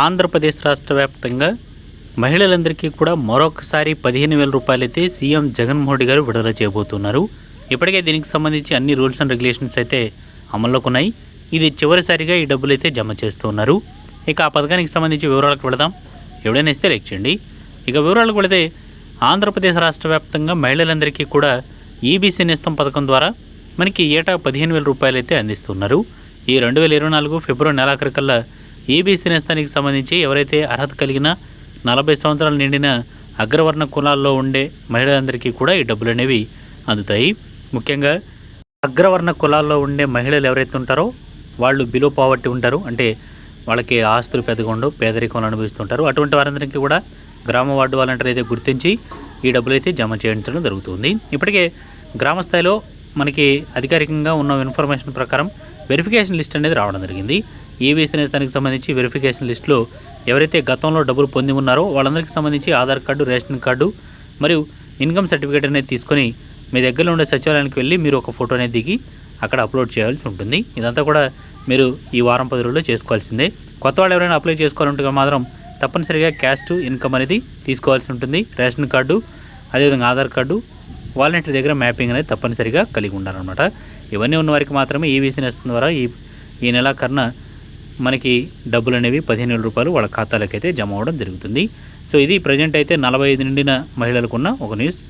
ఆంధ్రప్రదేశ్ రాష్ట్ర వ్యాప్తంగా మహిళలందరికీ కూడా మరొకసారి పదిహేను వేల రూపాయలైతే సీఎం జగన్మోహన్ రెడ్డి గారు విడుదల చేయబోతున్నారు. ఇప్పటికే దీనికి సంబంధించి అన్ని రూల్స్ అండ్ రెగ్యులేషన్స్ అయితే అమల్లోకి ఉన్నాయి. ఇది చివరిసారిగా ఈ డబ్బులు అయితే జమ చేస్తున్నారు. ఇక ఆ పథకానికి సంబంధించి వివరాలకు వెళదాం. ఎవడైనా ఇస్తే లైక్ చేయండి. ఇక వివరాలకు వెళితే ఆంధ్రప్రదేశ్ రాష్ట్ర వ్యాప్తంగా మహిళలందరికీ కూడా ఈబీసీ నేస్తం పథకం ద్వారా మనకి ఏటా పదిహేను వేల రూపాయలు అయితే అందిస్తున్నారు. ఈ రెండు వేల ఇరవై నాలుగు ఫిబ్రవరి నెలాఖరికల్లా ఈబీసీ నేస్తానికి సంబంధించి ఎవరైతే అర్హత కలిగిన నలభై సంవత్సరాలు నిండిన అగ్రవర్ణ కులాల్లో ఉండే మహిళలందరికీ కూడా ఈ డబ్బులు అనేవి అందుతాయి. ముఖ్యంగా అగ్రవర్ణ కులాల్లో ఉండే మహిళలు ఎవరైతే ఉంటారో వాళ్ళు బిలో పావర్టీ ఉంటారు. అంటే వాళ్ళకి ఆస్తులు పెద్దగా ఉండవు పేదరికంలో అనుభవిస్తుంటారు. అటువంటి వారందరికీ కూడా గ్రామ వార్డు వాలంటీర్ అయితే గుర్తించి ఈ డబ్బులు అయితే జమ చేయించడం జరుగుతుంది. ఇప్పటికే గ్రామ స్థాయిలో మనకి అధికారికంగా ఉన్న ఇన్ఫర్మేషన్ ప్రకారం వెరిఫికేషన్ లిస్ట్ అనేది రావడం జరిగింది. ఈవీసీ దానికి సంబంధించి వెరిఫికేషన్ లిస్టులో ఎవరైతే గతంలో డబ్బులు పొంది ఉన్నారో వాళ్ళందరికీ సంబంధించి ఆధార్ కార్డు రేషన్ కార్డు మరియు ఇన్కమ్ సర్టిఫికేట్ అనేది తీసుకొని మీ దగ్గరలో ఉండే సచివాలయానికి వెళ్ళి మీరు ఒక ఫోటో అనేది దిగి అక్కడ అప్లోడ్ చేయాల్సి ఉంటుంది. ఇదంతా కూడా మీరు ఈ వారం పది రోజుల్లో చేసుకోవాల్సిందే. కొత్త వాళ్ళు ఎవరైనా అప్లై చేసుకోవాలంటే మాత్రం తప్పనిసరిగా క్యాస్ట్ ఇన్కమ్ అనేది తీసుకోవాల్సి ఉంటుంది. రేషన్ కార్డు అదేవిధంగా ఆధార్ కార్డు వాలంటీర్ దగ్గర మ్యాపింగ్ అనేది తప్పనిసరిగా కలిగి ఉండాలన్నమాట. ఇవన్నీ ఉన్న వారికి మాత్రమే ఈ బిజినెస్ ద్వారా ఈ ఈ నెల కన్నా మనకి డబ్బులు అనేవి పదిహేను వేల రూపాయలు వాళ్ళ ఖాతాలకు అయితే జమ అవ్వడం జరుగుతుంది. సో ఇది ప్రజెంట్ అయితే నలభై ఐదు నిండిన మహిళలకు ఉన్న ఒక న్యూస్.